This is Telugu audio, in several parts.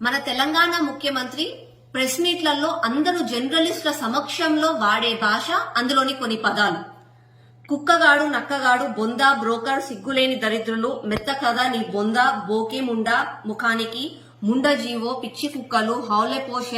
మన తెలంగాణ ముఖ్యమంత్రి ప్రెస్ మీట్లలో అందరూ జర్నలిస్టుల సమక్షంలో వాడే భాష అందులోని కొన్ని పదాలు. కుక్కగాడు నక్కగాడు బొందా బ్రోకర్ సిగ్గులేని దరిద్రులు మెత్త కథ నీ బొందా బోకే ముండ ముఖానికి ముండ జీవో పిచ్చి కుక్కలు హౌలెపోష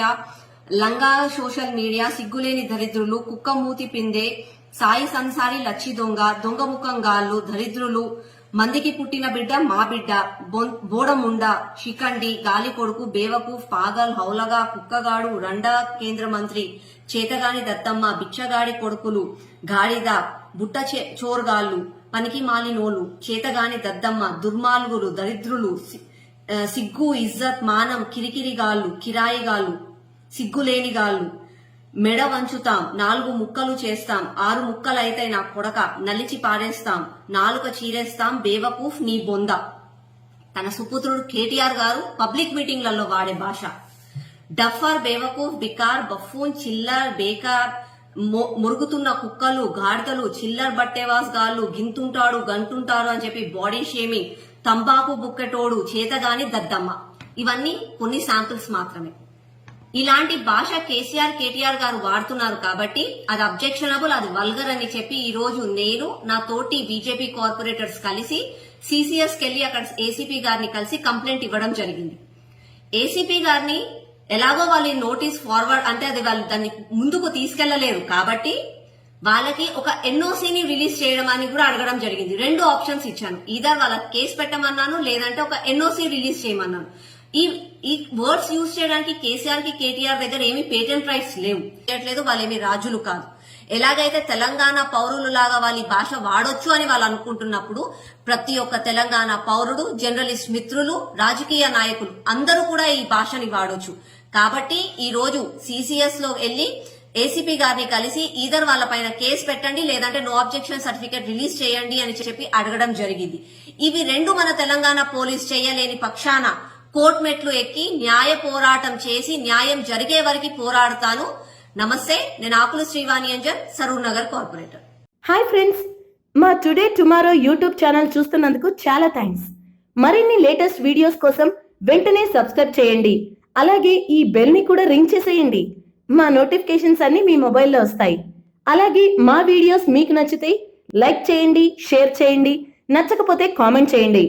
లంగా సోషల్ మీడియా సిగ్గులేని దరిద్రులు కుక్క మూతి పిందే సాయి సంసారి లచ్చి దొంగ దొంగ ముఖం గాళ్ళు దరిద్రులు మందికి పుట్టిన బిడ్డ మా బిడ్డ బొం- బోడముండ షికండి గాలి కొడుకు బేవకు పాగల్ హౌలగా కుక్కగాడు రండా కేంద్ర మంత్రి చేతగాని దత్తమ్మ బిచ్చగాడి కొడుకులు గాడిద బుట్ట చోర్గాళ్ళు పనికి మాలినోలు చేతగాని దద్దమ్మ దుర్మార్గులు దరిద్రులు సిగ్గు ఇజ్జత్ మానం కిరికిరిగాళ్ళు కిరాయిగాళ్ళు సిగ్గులేనిగాళ్ళు మెడ వంచుతాం నాలుగు ముక్కలు చేస్తాం ఆరు ముక్కలైతే నా కొడక నలిచి పారేస్తాం నాలుక చీరేస్తాం బేవకూఫ్ నీ బొంద. తన సుపుత్రుడు కేటీఆర్ గారు పబ్లిక్ మీటింగ్లలో వాడే భాష. డఫర్ బేవకూఫ్ బికార్ బఫూన్ చిల్లర్ బేకార్ మురుగుతున్న కుక్కలు గాడిదలు చిల్లర్ బట్టేవాస్ గాళ్ళు గింతుంటాడు గంటుంటాడు అని చెప్పి బాడీ షేమింగ్ తంబాకు బుక్కెటోడు చేతగాని దద్దమ్మ. ఇవన్నీ కొన్ని శాంపిల్స్ మాత్రమే. ఇలాంటి భాష కేసీఆర్ కేటీఆర్ గారు వాడుతున్నారు కాబట్టి అది అబ్జెక్షనబుల్ అది వల్గర్ అని చెప్పి ఈ రోజు నేను నా తోటి బీజేపీ కార్పొరేటర్స్ కలిసి సీసీఎస్ కెళ్ళి అక్కడ ఏసీపీ గారిని కలిసి కంప్లైంట్ ఇవ్వడం జరిగింది. ఏసీపీ గారిని ఎలాగో వాళ్ళు నోటీస్ ఫార్వర్డ్ అంటే అది వాళ్ళు దాన్ని ముందుకు తీసుకెళ్ళలేరు కాబట్టి వాళ్ళకి ఒక ఎన్ఓసీని రిలీజ్ చేయడం అని కూడా అడగడం జరిగింది. రెండు ఆప్షన్స్ ఇచ్చాను. ఈధర్ వాళ్ళకి కేసు పెట్టమన్నాను లేదంటే ఒక ఎన్ఓసీ రిలీజ్ చేయమన్నాను. ఈ ఈ వర్డ్స్ యూజ్ చేయడానికి కేసీఆర్కి కేటీఆర్ దగ్గర ఏమి పేటెంట్ రైట్స్ లేవు. చేయట్లేదు వాళ్ళేమి రాజులు కాదు. ఎలాగైతే తెలంగాణ పౌరులు లాగా వాళ్ళ ఈ భాష వాడొచ్చు అని వాళ్ళు అనుకుంటున్నప్పుడు ప్రతి ఒక్క తెలంగాణ పౌరుడు జర్నలిస్ట్ మిత్రులు రాజకీయ నాయకులు అందరూ కూడా ఈ భాషని వాడొచ్చు. కాబట్టి ఈ రోజు సిసిఎస్లో వెళ్ళి ఏసీపీ గారిని కలిసి ఈధర్ వాళ్ళ పైన కేసు పెట్టండి లేదంటే నో అబ్జెక్షన్ సర్టిఫికేట్ రిలీజ్ చేయండి అని చెప్పి అడగడం జరిగింది. ఇవి రెండు మన తెలంగాణ పోలీస్ చేయలేని పక్షాన కోర్టు మెట్లు ఎక్కి న్యాయ పోరాటం చేసి న్యాయం జరిగే వరకు పోరాడతాను. నమస్తే నేను Akula Srivani Anjan Saroornagar corporator. Hi friends మా టుడే టుమారో యూట్యూబ్ ఛానల్ చూస్తున్నందుకు చాలా థ్యాంక్స్ మరిన్ని లేటెస్ట్ వీడియోస్ కోసం వెంటనే సబ్స్క్రైబ్ చేయండి. అలాగే ఈ బెల్ని కూడా రింగ్ చేసేయండి. మా నోటిఫికేషన్స్ అన్ని మీ మొబైల్లో వస్తాయి. అలాగే మా వీడియోస్ మీకు నచ్చితే లైక్ చేయండి షేర్ చేయండి. నచ్చకపోతే కామెంట్ చేయండి.